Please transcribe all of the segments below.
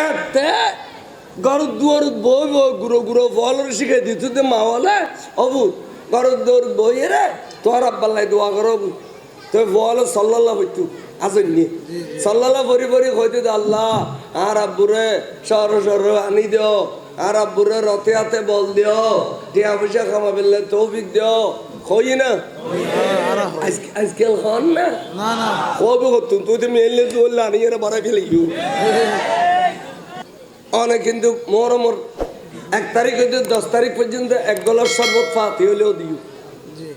এতে গরু দুয়ার বই বই গুঁড়ো গুঁড়ো ফল শিখে দিত দে মাওয়ালে অবু গরু দুয়ার বই রে তোর আব্বাল্লাই দোয়া করো তো বল সল্লাল্লাহ হইতু আসেননি সল্লাল্লাহ ভরি ভরি হইতে আল্লাহ আর আব্বুরে সর সর আনি দিও। আর আব্বুরে রথে হাতে বল দিও। টিয়া পয়সা খামা ফেললে তৌফিক দিও। হই না? আজকে আজকাল হন না? না হতো তুই তো মেলে তুই লানিয়ে বাড়াই ফেলে গিয়ে। অনেক কিন্তু মরমর এক তারিখ হইতে দশ তারিখ পর্যন্ত এক গলার শরবত ফাতি হলেও দিও।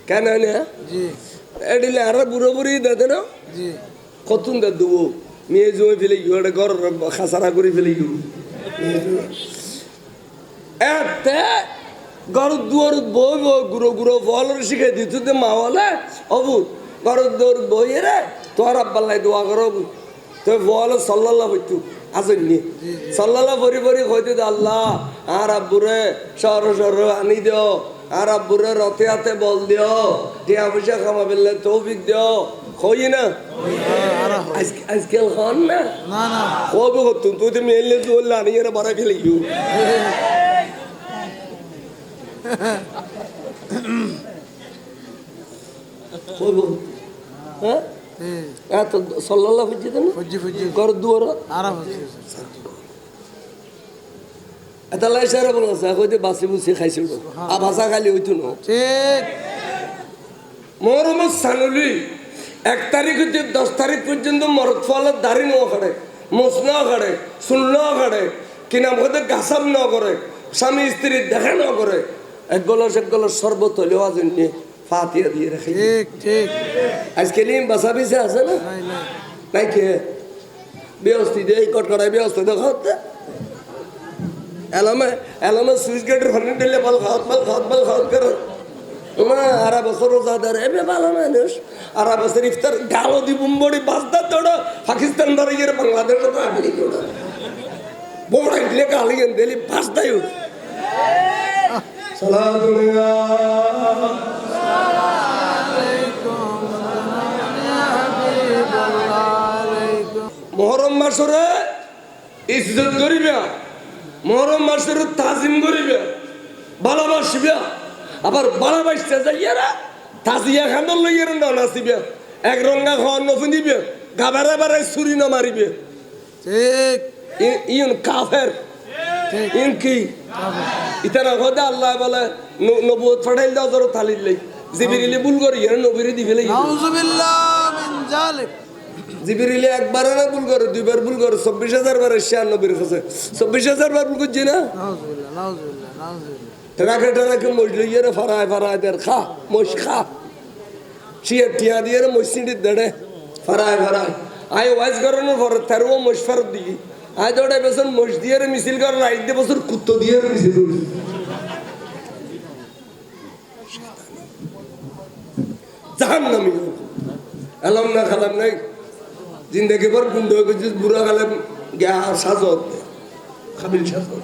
কেন না? এডিলে আর বুড়ো বুড়ি দেতে না? কতুন দে দেবো? মেয়ে জমে ফেলে গিয়ে এটা ঘর খাসারা করে ফেলে গিয়ে। এতে ঘর দুয়ার বই বই গুঁড়ো গুঁড়ো ফল শিখে দিত মাওয়ালে অবু ঘর দুয়ার বই রে তোর আব্বাল্লাই দোয়া করো তো বল সল্লাল্লাহ হইতু। আসেননি। সল্লাল্লাহ ভরি ভরি হইতে দে আল্লাহ আর আব্বুরে সর সর আনি দিও। আর আব্বুরে রথে হাতে বল দিও। টিয়া পয়সা খামা ফেললে তৌফিক দিও। হই না? আজকে আজকাল হন না? না না। কবে হতো তুই তো মেলে তুই লানিয়ে বাড়াই ফেলে গিয়ে। কবে হ্যাঁ? মোহাম্মদ সানুলি এক তারিখ হইতে দশ তারিখ পর্যন্ত মরদ ফলের দাড়ি ন করে মোস ন করে ন করে কিনা মধ্যে গাছাব ন করে স্বামী স্ত্রী দেখা ন করে। এক গলস এক গলস শরবত হলেও আজ নিয়ে ফাতিয়া দিয়ে রাখে ঠিক ঠিক. আজকে নিয়ে বাসা বিসে আছে না নাই কে ব্যবস্থি দিয়ে এই কটকটায় ব্যবস্থা দেখা এলামে এলামে সুইচ গেটের ফানি দিলে বল খাওয়াত বল খাওয়াত বল খাওয়াত করে। মা আরা বছর রোজাদার এমনি ভালো মানুষ। আরা বছর ইফতার গালো দি বুম্বড়ি বাসদা তোড়। পাকিস্তান দাঁড়িয়ে বাংলাদেশ তো আগলি তোড়। বড় ইডলে গালিয়েন দিলি বাসদাই উড় সালাতুল্লাহ মহরম মাসরে ইজ্জত করিবে মহরম মাসরে তাজিম করিবে ভালোবাসিবে আবার ভালোবাসতে যাইয়ারা তাজিয়া খান্দর লইয়ার না নাচিবে। এক রঙা খাওয়ার নফুন দিবে গাবারে বারে ছুরি না মারিবে। ঠিক। ই- ইউন কাফের। ইন কি? ইতারা হদে আল্লাহ বলে নবুয়ত ফাটাইল দাও ধরো থালির লাই। জিবিরিলে ভুল করি নবীরে দিবে লাই। নাউজুবিল্লাহ মিন জালিক জিবিরিলে একবার না ভুল করে দুইবার ভুল করে চব্বিশ হাজার বার শেয়ার নবীর কাছে। চব্বিশ হাজার বার ভুল করছি না? ট্রাকে ট্রাকে মজলি ইয়ে ফারায় ফারায় দের খা মশ খা। শিয়ে টিয়া দিয়ে মসজিদের দেড়ে ফারায় ফারায় আয় ওয়াজ করানোর পর তেরো মশ ফেরত দিই আয় দৌড়ে বছর মশ দিয়ে মিছিল করার আই দিয়ে বছর কুত্তো দিয়ে মিছিল করি জাহান নামি এলাম না খালাম নাই। জিন্দগি ভর গুন্ড বুড়া খালাম গা সাজত খাবিল সাজত।